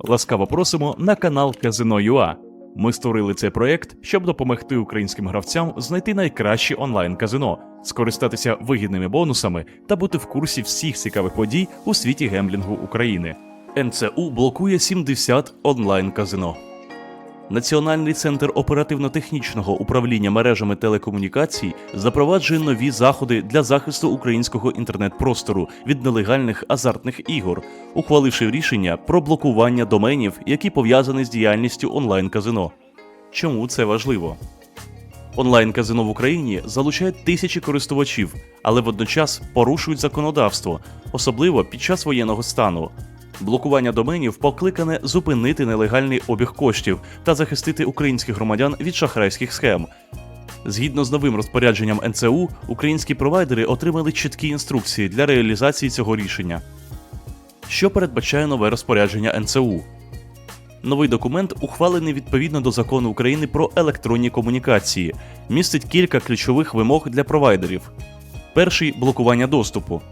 Ласкаво просимо на канал Казино.ua. Ми створили цей проект, щоб допомогти українським гравцям знайти найкраще онлайн-казино, скористатися вигідними бонусами та бути в курсі всіх цікавих подій у світі гемблінгу України. НЦУ блокує 70 онлайн-казино. Національний центр оперативно-технічного управління мережами телекомунікацій запроваджує нові заходи для захисту українського інтернет-простору від нелегальних азартних ігор, ухваливши рішення про блокування доменів, які пов'язані з діяльністю онлайн-казино. Чому це важливо? Онлайн-казино в Україні залучають тисячі користувачів, але водночас порушують законодавство, особливо під час воєнного стану. Блокування доменів покликане зупинити нелегальний обіг коштів та захистити українських громадян від шахрайських схем. Згідно з новим розпорядженням НЦУ, українські провайдери отримали чіткі інструкції для реалізації цього рішення. Що передбачає нове розпорядження НЦУ? Новий документ ухвалений відповідно до закону України про електронні комунікації, містить кілька ключових вимог для провайдерів. Перший блокування доступу.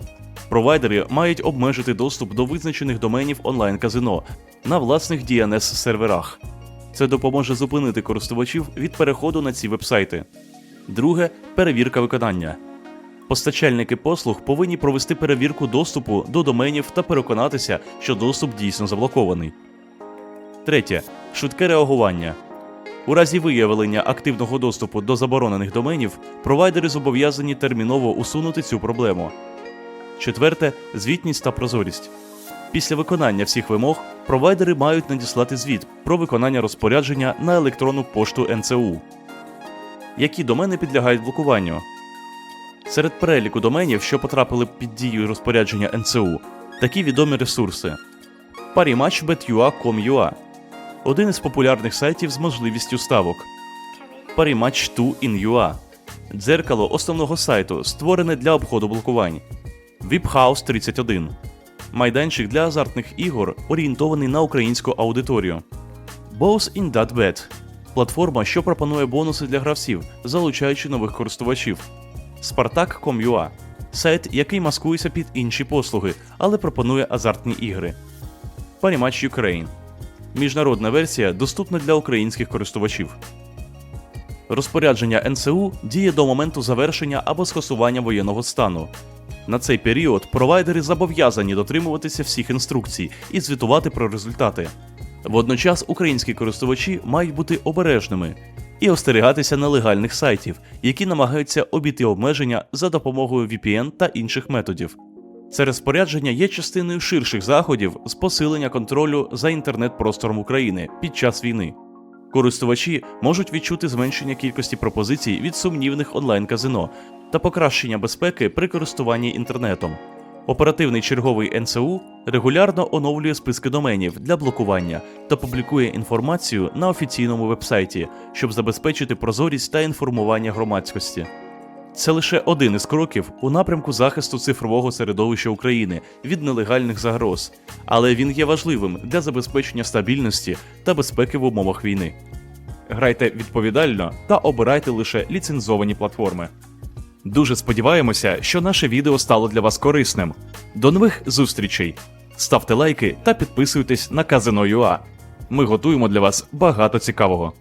Провайдери мають обмежити доступ до визначених доменів онлайн-казино на власних DNS серверах. Це допоможе зупинити користувачів від переходу на ці вебсайти. Друге перевірка виконання. Постачальники послуг повинні провести перевірку доступу до доменів та переконатися, що доступ дійсно заблокований. Третє швидке реагування. У разі виявлення активного доступу до заборонених доменів, провайдери зобов'язані терміново усунути цю проблему. Четверте звітність та прозорість. Після виконання всіх вимог провайдери мають надіслати звіт про виконання розпорядження на електронну пошту НЦУ. Які домени підлягають блокуванню? Серед переліку доменів, що потрапили під дію розпорядження НЦУ, такі відомі ресурси: parimatch.bet.ua.com.ua – один із популярних сайтів з можливістю ставок. Parimatch2 in.ua – дзеркало основного сайту, створене для обходу блокувань. VIPHouse 31 майданчик для азартних ігор, орієнтований на українську аудиторію. Both in that bet платформа, що пропонує бонуси для гравців, залучаючи нових користувачів. Spartak.com.ua сайт, який маскується під інші послуги, але пропонує азартні ігри. Parimatch Ukraine міжнародна версія доступна для українських користувачів. Розпорядження НСУ діє до моменту завершення або скасування воєнного стану. На цей період провайдери зобов'язані дотримуватися всіх інструкцій і звітувати про результати. Водночас українські користувачі мають бути обережними і остерігатися нелегальних сайтів, які намагаються обійти обмеження за допомогою VPN та інших методів. Це розпорядження є частиною ширших заходів з посилення контролю за інтернет-простором України під час війни. Користувачі можуть відчути зменшення кількості пропозицій від сумнівних онлайн-казино та покращення безпеки при користуванні інтернетом. Оперативний черговий НСУ регулярно оновлює списки доменів для блокування та публікує інформацію на офіційному вебсайті, щоб забезпечити прозорість та інформування громадськості. Це лише один із кроків у напрямку захисту цифрового середовища України від нелегальних загроз, але він є важливим для забезпечення стабільності та безпеки в умовах війни. Грайте відповідально та обирайте лише ліцензовані платформи. Дуже сподіваємося, що наше відео стало для вас корисним. До нових зустрічей! Ставте лайки та підписуйтесь на Казино.ua. Ми готуємо для вас багато цікавого.